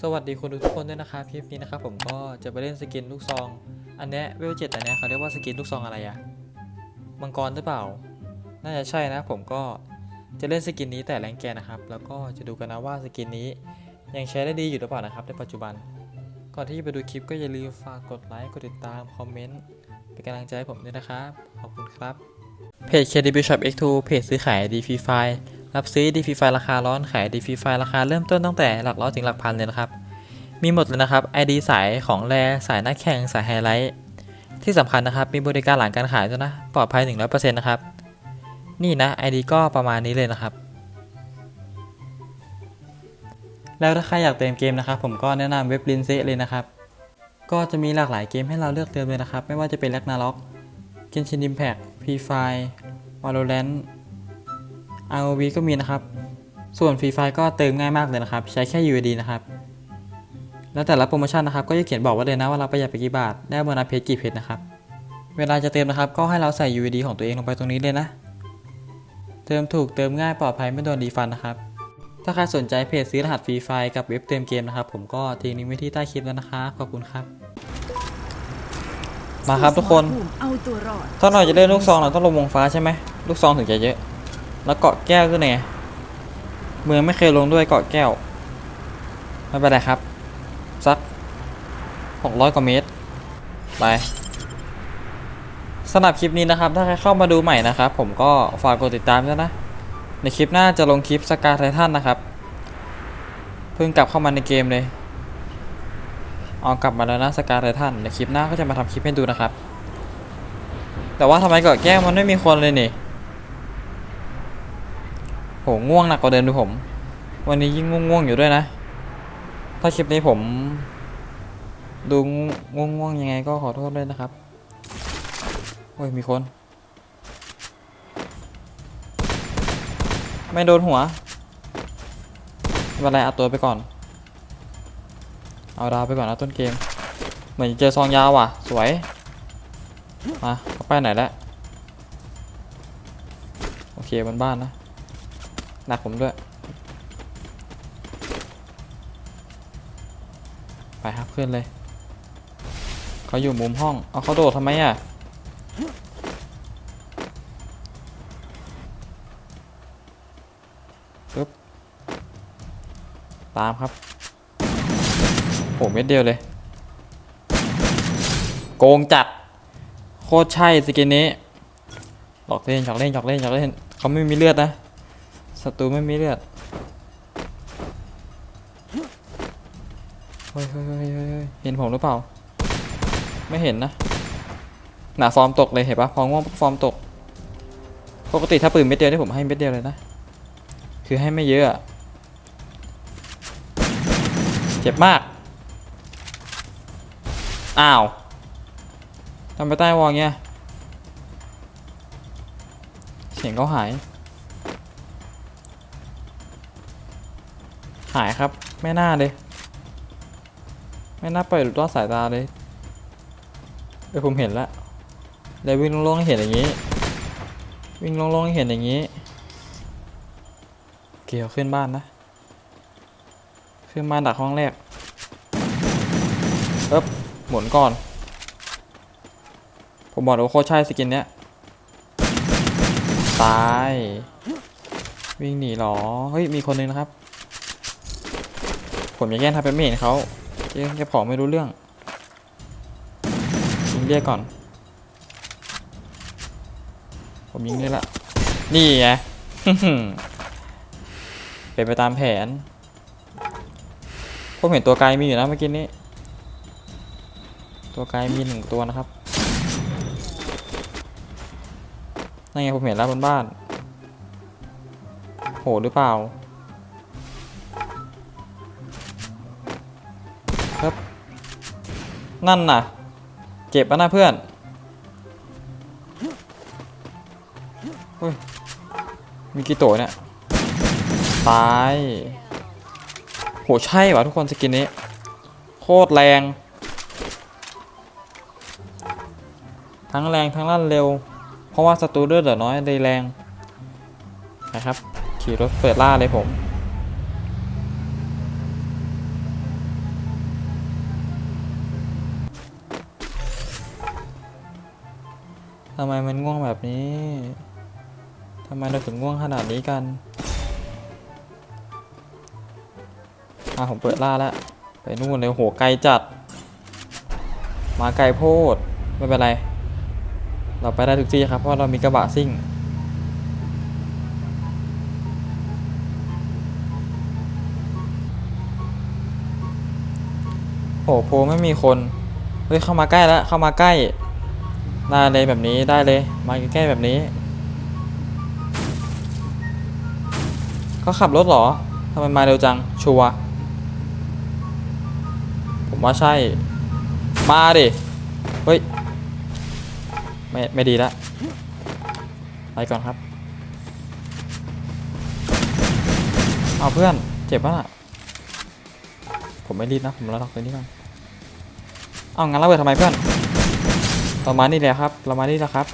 สวัสดีคนดูทุกคนด้วยนะครับคลิปนี้นะครับผมก็จะไปเล่นสกินลูกซอง อันนี้เวลเจ็ดอันนี้เขาเรียกว่าสกินลูกซองอะไรอะมังกรหรือเปล่า น่าจะใช่นะผมก็จะเล่นสกินนี้แต่แรงแกนะครับ แล้วก็จะดูกันนะว่าสกินนี้ยังใช้ได้ดีอยู่หรือเปล่านะครับ ในปัจจุบัน ก่อนที่จะไปดูคลิปก็อย่าลืมฝากกดไลค์กดติดตามคอมเมนต์เป็นกำลังใจให้ผมด้วยนะครับขอบคุณครับเพจ KDB Shop X2 เพจซื้อขาย d f i ไฟ รับซื้อ d f i ไฟราคาร้อนขาย d f i ไฟราคาเริ่มต้นตั้งแต่หลักร้อยถึงหลักพันเลยนะครับ มีหมดเลยนะครับ ID สายของแรสายนักแข่งสายไฮไลท์ที่สำคัญนะครับ มีบริการหลังการขายด้วยนะ ปลอดภัย 100%นะครับ นี่นะ ID ก็ประมาณนี้เลยนะครับ แล้วถ้าใครอยากเติมเกมนะครับ ผมก็แนะนำเว็บลินเซเลยนะครับ ก็จะมีหลากหลายเกมให้เราเลือกเติมเลยนะครับ ไม่ว่าจะเป็น r a g n a r o k g e n s h i n Impact Free Fire Valorant ROV ก็มีนะครับ ส่วน Free Fire ก็เติมง่ายมากเลยนะครับ ใช้แค่ UID นะครับ แล้วแต่ละโปรโมชั่นนะครับ ก็จะเขียนบอกไว้เลยนะว่าเราประหยัดไปกี่บาท ได้โบนัสเพจกี่เพจนะครับ เวลาจะเติมนะครับ ก็ให้เราใส่ UID ของตัวเองลงไปตรงนี้เลยนะ เติมถูกเติมง่ายปลอดภัยไม่โดนรีฟันนะครับ ถ้าใครสนใจเพจซื้อรหัสฟรีไฟล์กับเว็บเติมเกมนะครับ ผมก็ทิ้งลิงก์ไว้ที่ใต้คลิปแล้วนะครับขอบคุณครับ มาครับทุกคน เอาตัวรอดถ้าหน่อยจะเล่นลูกซองเราต้องลงวงฟ้าใช่ไหมลูกซองถึงจะเยอะ แล้วเกาะแก้วคือไงเมืองไม่เคยลงด้วยเกาะแก้ว ไม่เป็นไรครับ สักหกร้อยกว่าเมตร ไปสำหรับคลิปนี้นะครับ ถ้าใครเข้ามาดูใหม่นะครับ ผมก็ฝากกดติดตามด้วยนะ ในคลิปหน้าจะลงคลิปสกาไททันนะครับ เพิ่งกลับเข้ามาในเกมเลยเอากลับมาแล้วนะสกาไททันในคลิปหน้าก็จะมาทำคลิปให้ดูนะครับ แต่ว่าทำไมเกาะแก้วมันไม่มีคนเลยนี่ โหง่วงหนักกว่าเดิมดูผม วันนี้ยิ่งง่วงๆอยู่ด้วยนะ ถ้าคลิปนี้ผม ดูง่วงๆยังไงก็ขอโทษด้วยนะครับโอ้ยมีคน ไม่โดนหัวไม่เป็นไรเอาตัวไปก่อน เอาดาวไปก่อนนะต้นเกม เหมือนเจอซองยาวว่ะ สวย มาเขาไปไหนแล้ว โอเคบนบ้านนะ หนักผมด้วย ไปครับขึ้นเลย เขาอยู่มุมห้อง เอาเขาโดดทำไมอะ ปึ๊บ ตามครับโหเม็ดเดียวเลย โกงจัด โคตรใช่สกินนี้หลอกเล่นหยอกเล่นหยอกเล่นหยอกเล่น เขาไม่มีเลือดนะ ศัตรูไม่มีเลือดเฮ้ยเฮ้ยเฮ้ยเห็นผมหรือเปล่า ไม่เห็นนะ หนาฟอร์มตกเลยเห็นปะพอง่วงฟอร์มตก ปกติถ้าปืนเม็ดเดียวนี่ผมให้เม็ดเดียวเลยนะ คือให้ไม่เยอะอะเจ็บมาก อ้าวทำไปใต้วอลเงี้ย เสียงเขาหาย หายครับ ไม่น่าเลย ไม่น่าปล่อยหลุดรอดสายตาเลยเออผมเห็นแล้วเลยวิ่งล่งๆให้เห็นอย่างนี้ วิ่งล่งๆให้เห็นอย่างนี้ เกี่ยวขึ้นบ้านนะ ขึ้นบ้านดักห้องแรกเอ๊บหมุนก่อน ผมบอกเลยว่าโคตรใช่สกินเนี้ย ตาย วิ่งหนีเหรอ เฮ้ย มีคนหนึงนะครับ ผมอย่าแย่งทำเป็นไม่เห็นเขาเจ๊เก็บของไม่รู้เรื่องยิงเรียกก่อน ผมยิงเลยละ นี่ไงเป็นไปตามแผน ผมเห็นตัวไกลมีอยู่นะเมื่อกี้นี้ ตัวไกลมีหนึ่งตัวนะครับนั่นไงผมเห็นแล้วบนบ้าน โหหรือเปล่า นั่นน่ะ เจ็บปะนะเพื่อนเฮ้ยมีกี่ตัวเนี่ย ตาย โห ใช่วะทุกคนสกินนี้ โคตรแรง ทั้งแรงทั้งลั่นเร็ว เพราะว่าศัตรูเลือดเหลือน้อยเลยแรง นะครับ ขี่รถเปิดล่าเลยผมำไมมันง่วงแบบนี้ ทำไมเราถึงง่วงขนาดนี้กัน อะผมเปิดล่าแล้ว ไปนู่นเลยโหไกลจัด มาไกลโพด ไม่เป็นไร เราไปได้ทุกที่ครับ เพราะเรามีกระบะซิ่งโอ้โหโพไม่มีคน เฮ้ยเข้ามาใกล้แล้วเข้ามาใกล้ ได้เลยแบบนี้ได้เลย มาใกล้ๆแบบนี้เขาขับรถเหรอทำไมมาเร็วจัง ชัวร์ผมว่าใช่ มาดิ เฮ้ย ไม่ไม่ดีละไปก่อนครับ เอาเพื่อน เจ็บปะน่ะผมไม่รีบนะ ผมรอล็อกตัวนี้ก่อน เอางั้นเราเบิดทำไมเพื่อน เรามานี่แหละครับเรามานี่แล้วครับ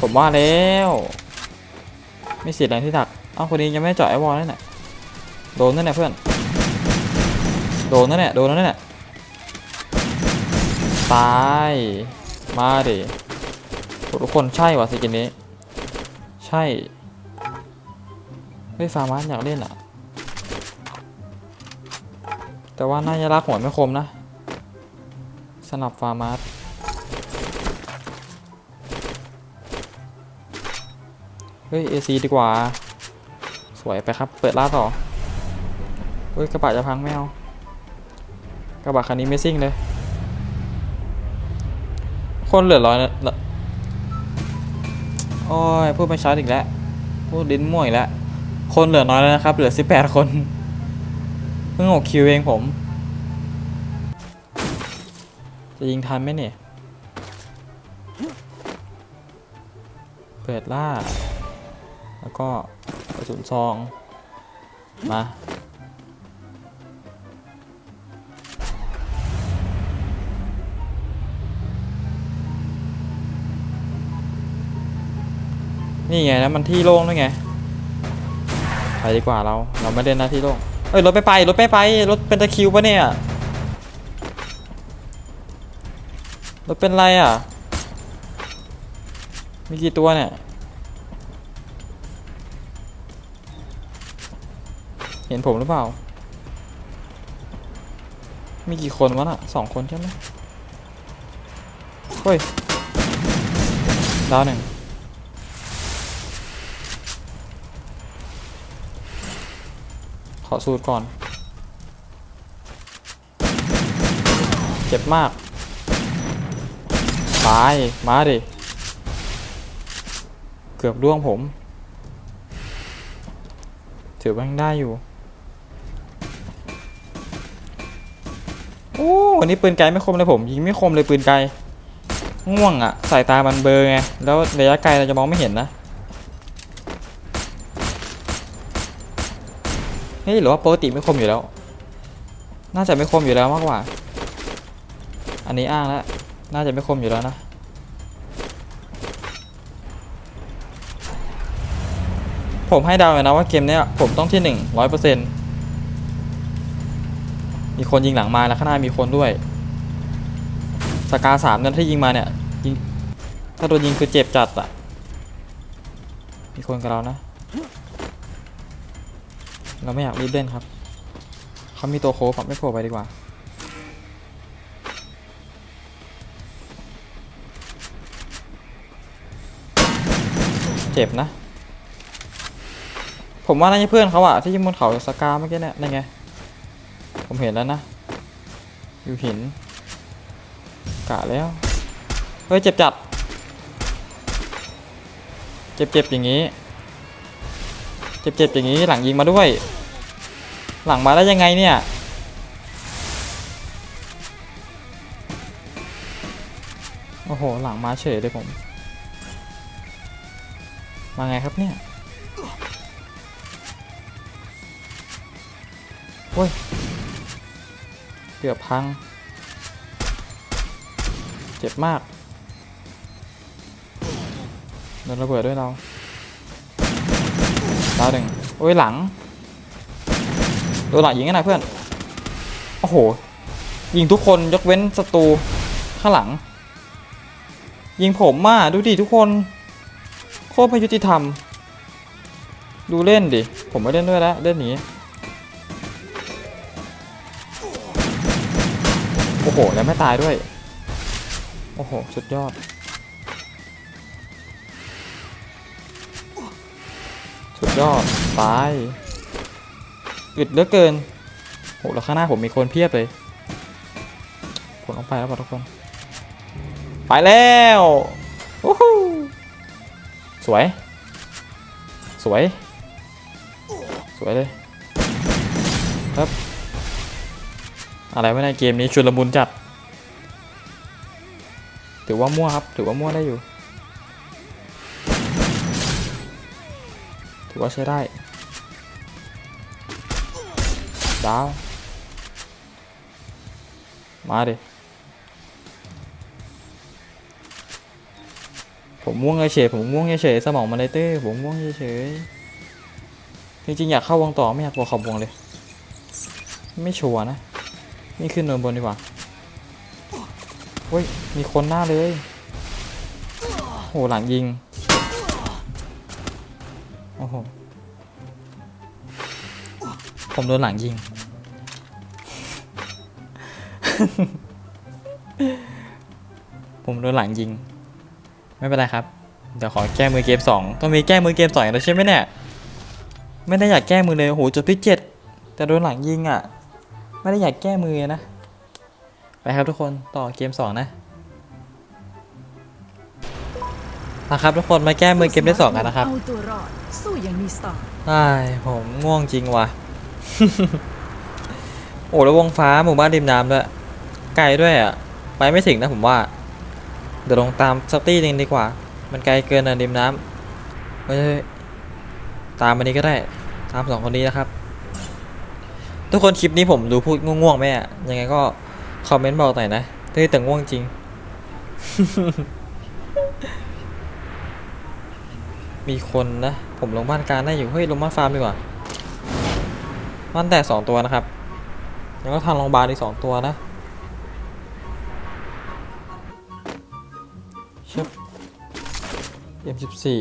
ผมว่าแล้ว ไม่เสียแรงที่ดักอ้าวคนนี้ยังไม่เจาะไอวอลนั่นแหละโดนนั่นแหละเพื่อน โดนนั่นแหละโดนนั่นแหละตายมาดิทุกคนใช่ว่ะสกินนี้ ใช่เฮ้ยฟาร์มาสอยากเล่นอะ แต่ว่าน่าจะรักหัวไม่คมนะ สนับฟาร์มาสเฮ้ย AC ดีกว่า สวยไปครับ เปิดล่าต่อ เฮ้ย กระบะจะพังไม่เอากระบะคันนี้ไม่ซิ่งเลย คนเหลือร้อยนะละโอ้ย พูดไม่ชัดอีกแล้ว พูดดิ้นมั่วอีกแล้ว คนเหลือน้อยแล้วนะครับ เหลือ 18 คน เพิ่งหกคิวเองผม จะยิงทันไหมเนี่ย เปิดล่า แล้วก็กระสุนซอง มา นี่ไงแล้วมันที่โล่งด้วยไง ไปดีกว่าเรา เราไม่เล่นน้าที่โล่ง เอ้ยรถไปไปรถไปไปรถเป็นตะคิวปะเนี่ย รถเป็นไรอะ มีกี่ตัวเนี่ย เห็นผมหรือเปล่า มีกี่คนวะน่ะสองคนใช่ไหมเฮ้ย ดาวหนึ่งขอสูตรก่อน เจ็บมาก ตาย มาดิ เกือบร่วงผม ถือว่ายังได้อยู่ โอ้วันนี้ปืนไกลไม่คมเลยผม ยิงไม่คมเลยปืนไกล ง่วงอะ่ะ สายตามันเบลอไง แล้วระยะไกลเราจะมองไม่เห็นนะ เฮ้ยหรือว่าปกติไม่คมอยู่แล้ว น่าจะไม่คมอยู่แล้วมากกว่า อันนี้อ้างแล้ว น่าจะไม่คมอยู่แล้วนะ ผมให้ดาวเลยนะว่าเกมเนี้ยผมต้องที่หนึ่งร้อยเปอร์เซ็นต์มีคนยิงหลังมาแล้วข้างหน้ามีคนด้วย สกาสามนั้นที่ยิงมาเนี่ยยิงถ้าโดนยิงคือเจ็บจัดอะมีคนกับเรานะ เราไม่อยากรีบเล่นครับ เขามีตัวโค้ผมไม่โผล่ไปดีกว่า เจ็บนะ ผมว่าน่าจะเพื่อนเขาอะที่ยิงบนเขาสกาเมื่อกี้เนี่ยนั่นไง ผมเห็นแล้วนะ อยู่หิน กะแล้ว เฮ้ย เจ็บจัด เจ็บเจ็บอย่างนี้ เจ็บเจ็บอย่างนี้หลังยิงมาด้วย หลังมาได้ยังไงเนี่ยโอ้โห หลังมาเฉยเลยผม มาไงครับเนี่ยโอ้ยเกือบพัง เจ็บมากโดนระเบิดด้วยเราดาวหนึ่งโอ้ยหลังโดนหลังยิงกันนะเพื่อน โอ้โห ยิงทุกคนยกเว้นศัตรูข้างหลัง ยิงผมมาดูดิทุกคน คตรไม่ยุติธรรม ดูเล่นดิ ผมไม่เล่นด้วยแล้วเล่นนี้ โอ้โห แล้วไม่ตายด้วย โอ้โห สุดยอด สุดยอด ตายอึดเหลือเกินโหแล้วข้างหน้าผมมีคนเพียบเลยผมต้องไปแล้วทุกคน ไปแล้ววู้ฮู้ สวย สวย สวยเลยครับอะไรไม่ในเกมนี้ชุลมุนจัด ถือว่ามั่วครับ ถือว่ามั่วได้อยู่ ถือว่าใช้ได้ดาว มาดิ ผมม่วงเฉยผมม่วงเฉยสมองมันเลยเต้ผมม่วงเฉยจริงๆอยากเข้าวงต่อไม่อยากตัวขอบวงเลย ไม่ชัวร์นะนี่ขึ้นเนินบนดีกว่าเฮ้ยมีคนหน้าเลยโหหลังยิงโอ้โหผมโดนหลังยิง ผมโดนหลังยิง ไม่เป็นไรครับ เดี๋ยวขอแก้มือเกมสองต้องมีแก้มือเกมสองอีกแล้วใช่ไหมเนี่ย ไม่ได้อยากแก้มือเลยโอ้โหจบที่เจ็ดแต่โดนหลังยิงอะ ไม่ได้อยากแก้มือนะ ไปครับทุกคนต่อเกมสองนะนะครับทุกคนมาแก้มือเกมที่สองกันนะครับเอาตัวรอดสู้อย่างมีสไตล์ไอ้ายผมง่วงจริงว่ะ โอ้แล้ววงฟ้าหมู่บ้านริมน้ำด้วยไกลด้วยอะ ไปไม่ถึงนะผมว่า เดี๋ยวลงตามสักตี้หนึ่งดีกว่า มันไกลเกินนะริมน้ำเฮ้ยตามอันนี้ก็ได้ ตามสองคนนี้นะครับ ทุกคนคลิปนี้ผมดูพูดง่วงๆไหมอะ ยังไงก็คอมเมนต์บอกหน่อยนะถ้าแต่ง่วงจริง มีคนนะ ผมลงบ้านการได้อยู่ เฮ้ยลงบ้านฟาร์มดีกว่าบ้านแตกสองตัวนะครับ แล้วก็ทางโรงพยาบาลอีกสองตัวนะ ชิบเอ็มสิบสี่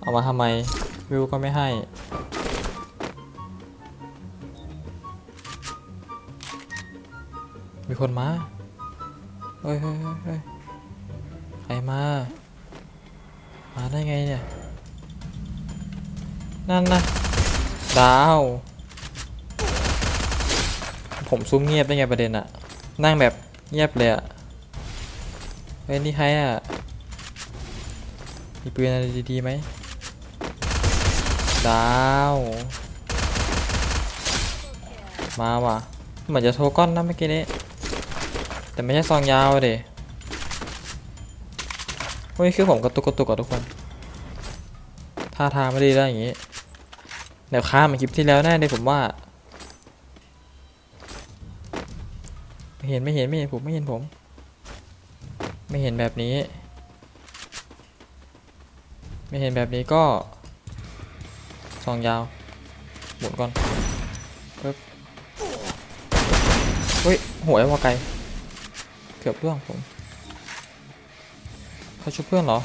เอามาทำไม วิวก็ไม่ให้ มีคนมาเฮ้ยเฮ้ยเฮ้ยเฮ้ยใครมา มาได้ไงเนี่ย นั่นนะดาว ผมซุ่มเงียบได้ไงประเด็นอะนั่งแบบเงียบเลยอะ เฮ้ยนี่ใครอะมีปืนอะไรดีๆไหมดาว มาว่ะ เหมือนจะโทรก้อนนะเมื่อกี้นี้ แต่ไม่ใช่ซองยาวอะเดเฮ้ยคือผมกระตุกกระตุกกับทุกคนท่าทางไม่ดีแล้วอย่างงี้เดี๋ยวข้ามมาคลิปที่แล้วแน่เลยผมว่าไม่เห็นไม่เห็นไม่เห็นผมไม่เห็นผม ไม่เห็นแบบนี้ ไม่เห็นแบบนี้ก็ซองยาวหมุนก่อนปึ๊บเฮ้ยหัวไอ้วอไกลเกือบร่วงผมเขาช่วยเพื่อนเหรอ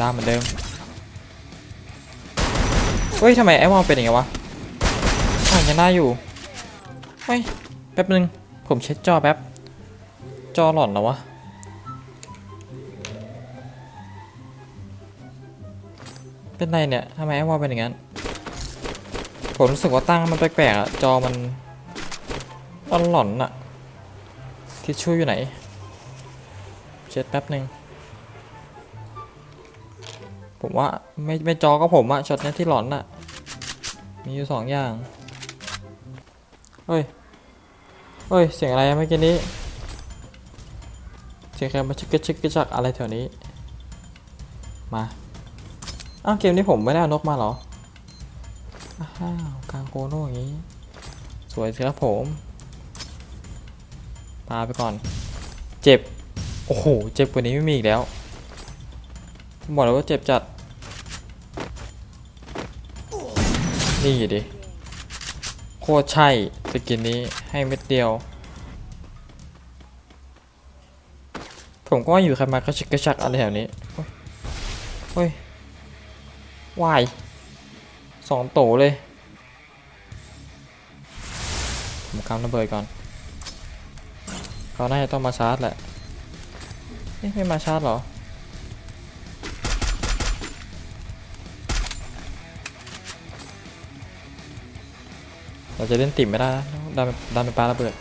ดาเหมือนเดิมเฮ้ยทำไมไอ้วอลเป็นอย่างไงวะอ่านยังได้อยู่เฮ้ยแป๊บนึง ผมเช็ดจอแป๊บ จอหล่อนแล้ววะ เป็นไรเนี่ยทำไมไอ้วอลเป็นอย่างนั้น ผมรู้สึกว่าตั้งมันแปลกๆอะจอมันมันหลอนอะทิชชู่อยู่ไหน เช็ดแป๊บหนึ่งผมว่าไม่ไม่จอก็ผมอะช็อตนี้ที่หลอนอะมีอยู่สองอย่าง เฮ้ย เฮ้ย เสียงอะไรเมื่อกี้นี้ เสียงใครมาชึกกชึกกระจักอะไรแถวนี้ มาอ้าวเกมนี้ผมไม่ได้อนกมาเหรอ อ้าวกางโกโน่อย่างนี้ สวยสิครับผมปาไปก่อน เจ็บ โอ้โห เจ็บกว่านี้ไม่มีอีกแล้วบอกเลยว่าเจ็บจัด นี่ดิ โคตรใช่สกินนี้ให้เม็ดเดียว ผมก็อยู่ใครมากระชักกระชักอะไรแถวนี้เฮ้ยวายสองโตเลยผมคำระเบิดก่อนเขาน่าจะต้องมาชาร์จแหละไม่มาชาร์จหรอ เราจะเล่นติ่มไม่ได้นะดันดันเป็นปลาระเบิด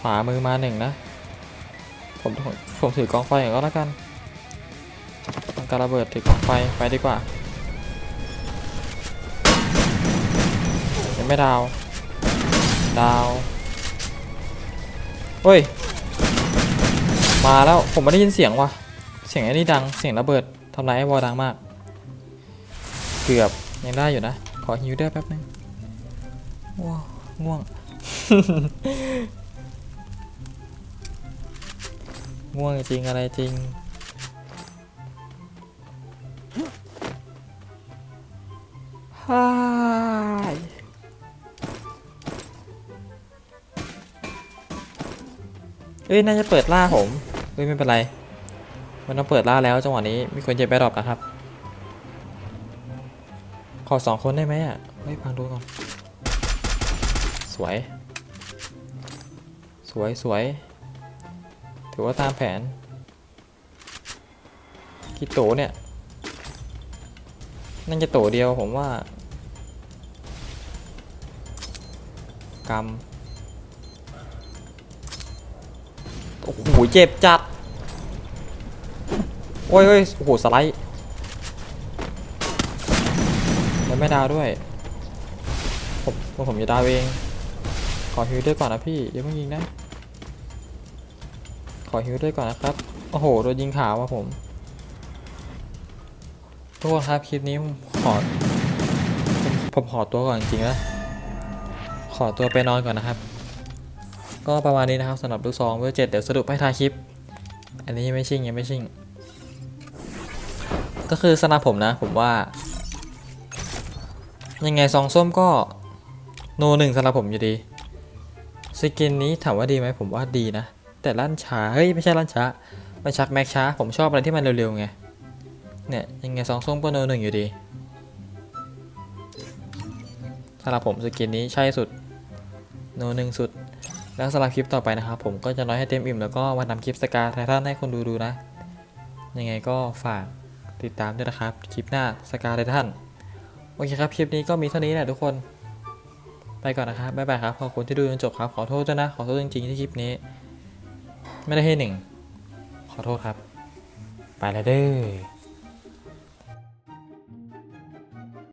ขวามือมาหนึ่งนะ ผมผมถือกองไฟก่อนก็แล้วกันการระเบิดถือกองไฟไปดีกว่ายังไม่ดาว ดาวเฮ้ย มาแล้วผมไม่ได้ยินเสียงว่ะ เสียงไอ้นี่ดัง เสียงระเบิดทำลายไอ้วอลดังมาก เกือบ ยังได้อยู่นะ ขอฮิวเดอร์แป๊บนึงว้าวง่วง ง่วงจริงอะไรจริง ฮ่ายเอ้ย น่าจะเปิดล่าผม เอ้ย ไม่เป็นไร มันต้องเปิดล่าแล้วจังหวะนี้ มีคนเจ็บแบดรอปนะครับ ขอสองคนได้ไหมอะเฮ้ยพังดูก่อน สวย สวยสวย ถือว่าตามแผนกี่โตเนี่ยน่าจะโตเดียวผมว่ากำโอ้โหเจ็บจัด โอ้ยโอ้ยโอ้โหสไลด์ ไม่ดาวด้วย ผมผมผมจะดาวเอง ขอฮิวด้วยก่อนนะพี่อย่าเพิ่งยิงนะ ขอฮิวด้วยก่อนนะครับ โอ้โห โดนยิงขาวมาผม ทุกคนครับคลิปนี้ผมขอผมขอตัวก่อนจริงๆนะขอตัวไปนอนก่อนนะครับ ก็ประมาณนี้นะครับสำหรับลูกซองเวอร์เจ็ดเดี๋ยวสรุปให้ทายคลิป อันนี้ยังไม่ชิ่งยังไม่ชิ่งก็คือสำหรับผมนะ ผมว่า ยังไงซองส้มก็โนหนึ่งสำหรับผมอยู่ดี สกินนี้ถามว่าดีไหมผมว่าดีนะ แต่ลั่นช้า เฮ้ย ไม่ใช่ลั่นช้า มันชักแม็กช้า ผมชอบอะไรที่มันเร็วๆไง เนี่ย ยังไงซองส้มก็โนหนึ่งอยู่ดีสำหรับผมสกินนี้ใช่สุด โนหนึ่งสุด แล้วสำหรับคลิปต่อไปนะครับ ผมก็จะน้อยให้เต็มอิ่มแล้วก็มาทำคลิปสกาไททันให้คนดูดูนะ ยังไงก็ฝากติดตามด้วยนะครับ คลิปหน้าสกาไททัน โอเคครับคลิปนี้ก็มีเท่านี้แหละทุกคน ไปก่อนนะครับบ๊ายบายครับขอบคุณที่ดูจนจบครับขอโทษด้วยนะ ขอโทษจริงๆที่คลิปนี้ ไม่ได้ให้หนึ่งขอโทษครับ ไปแล้วเด้อ